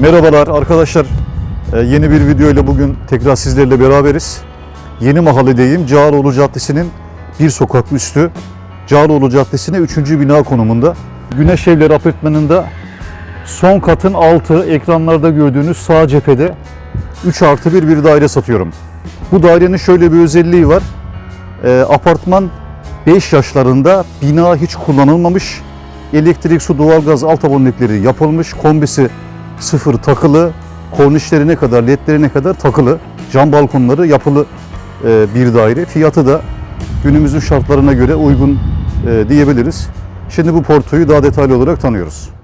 Merhabalar arkadaşlar. Ee, Yeni bir video ile bugün tekrar sizlerle beraberiz. Yeni mahalledeyim. Cağaloğlu Caddesi'nin bir sokak üstü. Cağaloğlu Caddesi'ne 3. bina konumunda. Güneş Evleri Apartmanı'nda son katın altı ekranlarda gördüğünüz sağ cephede 3 artı 1 bir daire satıyorum. Bu dairenin şöyle bir özelliği var. Ee, apartman 5 yaşlarında bina hiç kullanılmamış. Elektrik, su, doğalgaz alt abonelikleri yapılmış. Kombisi sıfır takılı. Kornişlerine kadar, ledlerine kadar takılı. Cam balkonları yapılı e, bir daire. Fiyatı da günümüzün şartlarına göre uygun e, diyebiliriz. Şimdi bu portoyu daha detaylı olarak tanıyoruz.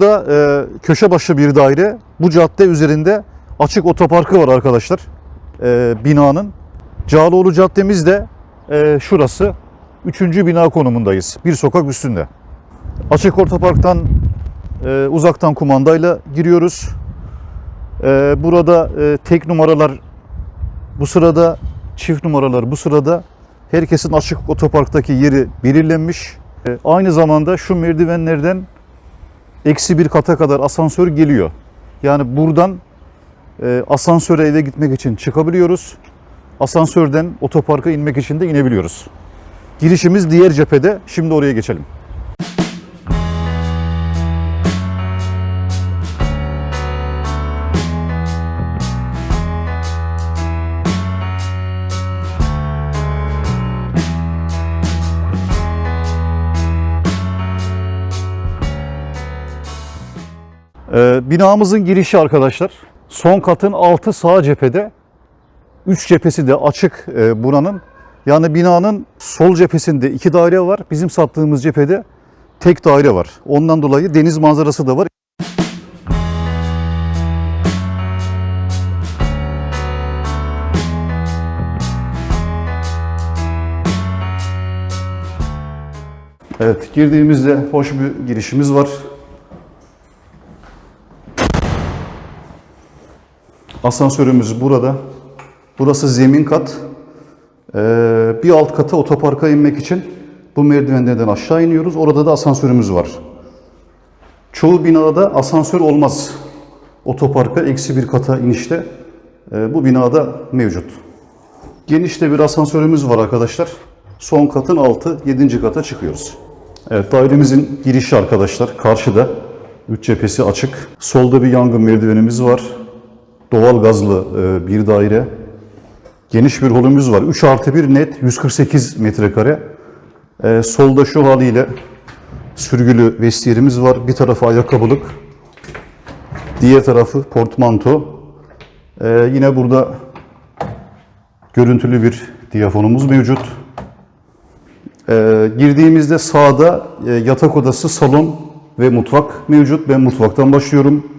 Burada e, köşe başı bir daire. Bu cadde üzerinde açık otoparkı var arkadaşlar. E, binanın. Cağaloğlu Caddemiz de e, şurası. Üçüncü bina konumundayız. Bir sokak üstünde. Açık otoparktan e, uzaktan kumandayla giriyoruz. E, burada e, tek numaralar bu sırada, çift numaralar bu sırada. Herkesin açık otoparktaki yeri belirlenmiş. E, aynı zamanda şu merdivenlerden eksi bir kata kadar asansör geliyor. Yani buradan e, asansöre eve gitmek için çıkabiliyoruz. Asansörden otoparka inmek için de inebiliyoruz. Girişimiz diğer cephede. Şimdi oraya geçelim. Ee, binamızın girişi arkadaşlar. Son katın altı sağ cephede. Üç cephesi de açık e, buranın. Yani binanın sol cephesinde iki daire var. Bizim sattığımız cephede tek daire var. Ondan dolayı deniz manzarası da var. Evet, girdiğimizde hoş bir girişimiz var. Asansörümüz burada. Burası zemin kat. Ee, bir alt kata otoparka inmek için bu merdivenlerden aşağı iniyoruz. Orada da asansörümüz var. Çoğu binada asansör olmaz. Otoparka eksi bir kata inişte e, bu binada mevcut. Geniş de bir asansörümüz var arkadaşlar. Son katın altı, yedinci kata çıkıyoruz. Evet dairemizin girişi arkadaşlar karşıda. Üç cephesi açık. Solda bir yangın merdivenimiz var doğal gazlı e, bir daire. Geniş bir holümüz var. 3 artı 1 net 148 metrekare. E, solda şu haliyle sürgülü vestiyerimiz var. Bir tarafı ayakkabılık. Diğer tarafı portmanto. E, yine burada görüntülü bir diyafonumuz mevcut. Girdiğimizde sağda yatak odası, salon ve mutfak mevcut. Ben mutfaktan başlıyorum.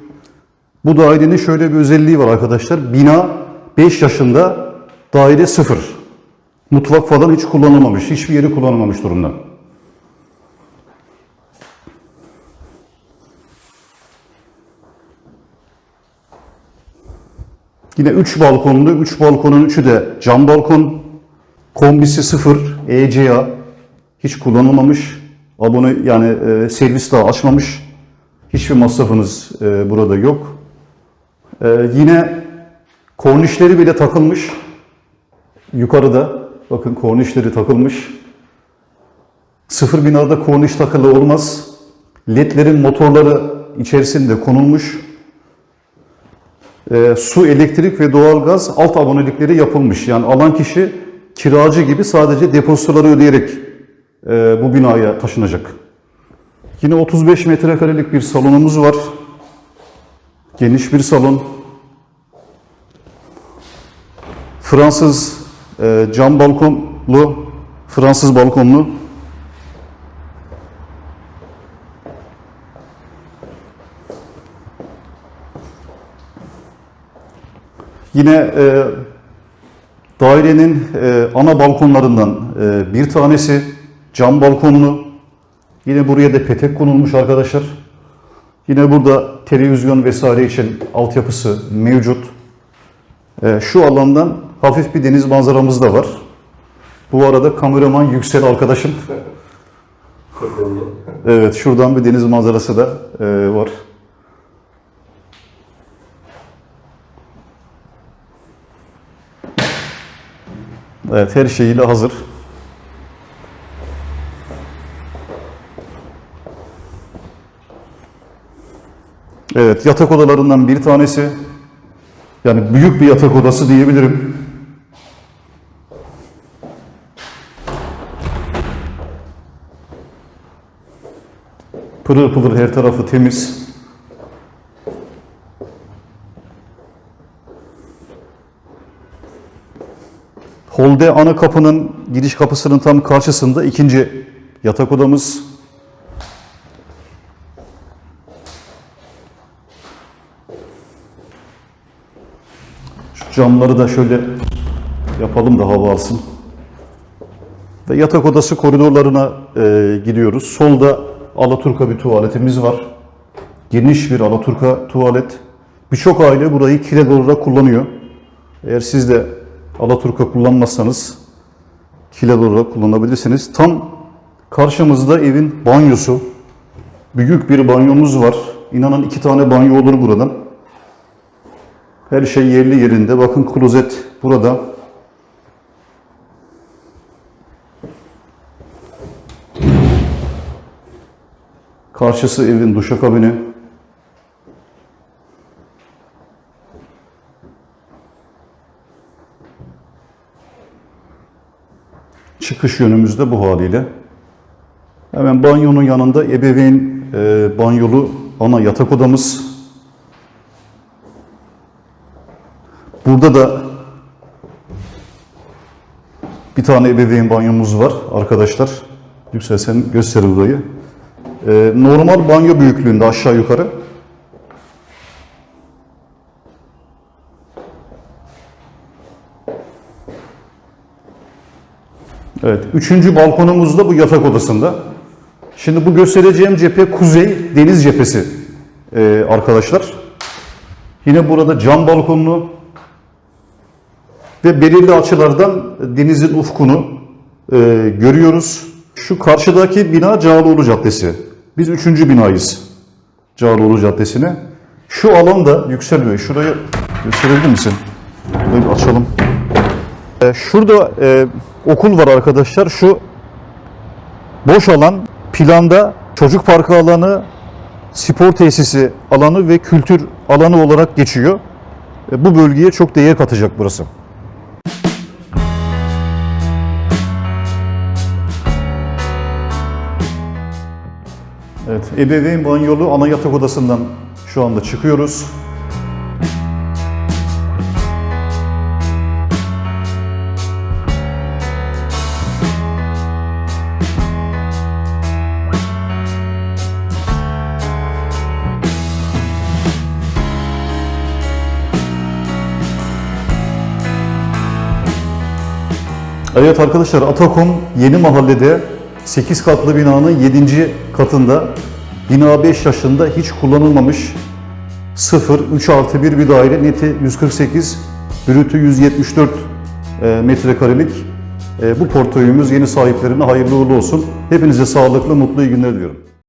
Bu dairenin şöyle bir özelliği var arkadaşlar. Bina 5 yaşında, daire 0. Mutfak falan hiç kullanılmamış, hiçbir yeri kullanılmamış durumda. Yine 3 balkonlu, 3 balkonun 3'ü de cam balkon. Kombisi sıfır, ECA, hiç kullanılmamış. Abone yani e, servis daha açmamış. Hiçbir masrafınız e, burada yok. E, yine kornişleri bile takılmış. Yukarıda bakın kornişleri takılmış. Sıfır binada korniş takılı olmaz. LED'lerin motorları içerisinde konulmuş. E, su, elektrik ve doğalgaz alt abonelikleri yapılmış. Yani alan kişi kiracı gibi sadece depozitoları ödeyerek e, bu binaya taşınacak. Yine 35 metrekarelik bir salonumuz var. Geniş bir salon. Fransız e, cam balkonlu, Fransız balkonlu. Yine e, dairenin e, ana balkonlarından e, bir tanesi cam balkonlu. Yine buraya da petek konulmuş arkadaşlar. Yine burada televizyon vesaire için altyapısı mevcut. E, şu alandan hafif bir deniz manzaramız da var. Bu arada kameraman Yüksel arkadaşım. Evet şuradan bir deniz manzarası da e, var. Evet her şeyiyle hazır. Evet yatak odalarından bir tanesi. Yani büyük bir yatak odası diyebilirim. Pırıl pırıl her tarafı temiz. Holde ana kapının giriş kapısının tam karşısında ikinci yatak odamız. Camları da şöyle yapalım da hava alsın. Ve yatak odası koridorlarına e, gidiyoruz. Solda Alaturka bir tuvaletimiz var. Geniş bir Alaturka tuvalet. Birçok aile burayı kiler olarak kullanıyor. Eğer siz de Alaturka kullanmazsanız kiler olarak kullanabilirsiniz. Tam karşımızda evin banyosu. Büyük bir banyomuz var. İnanın iki tane banyo olur buradan. Her şey yerli yerinde. Bakın klozet burada. Karşısı evin duşakabini. Çıkış yönümüz de bu haliyle. Hemen banyonun yanında ebeveyn e, banyolu ana yatak odamız. Burada da bir tane ebeveyn banyomuz var arkadaşlar. Yüksel sen göster burayı. Ee, normal banyo büyüklüğünde aşağı yukarı. Evet, üçüncü balkonumuz da bu yatak odasında. Şimdi bu göstereceğim cephe kuzey deniz cephesi ee, arkadaşlar. Yine burada cam balkonlu ve belirli açılardan denizin ufkunu e, görüyoruz. Şu karşıdaki bina Cağaloğlu Caddesi. Biz üçüncü binayız Cağaloğlu Caddesi'ne. Şu alanda Yüksel Bey, şurayı gösterebilir misin? Böyle açalım. E, şurada e, okul var arkadaşlar. Şu boş alan planda çocuk parkı alanı, spor tesisi alanı ve kültür alanı olarak geçiyor. E, bu bölgeye çok değer katacak burası. Evet, ebeveyn banyolu ana yatak odasından şu anda çıkıyoruz. Evet arkadaşlar Atakom Yeni Mahalle'de 8 katlı binanın 7. katında bina 5 yaşında hiç kullanılmamış 0 3 artı 1 bir daire neti 148 brütü 174 e, metrekarelik E, bu portföyümüz yeni sahiplerine hayırlı uğurlu olsun. Hepinize sağlıklı, mutlu iyi günler diliyorum.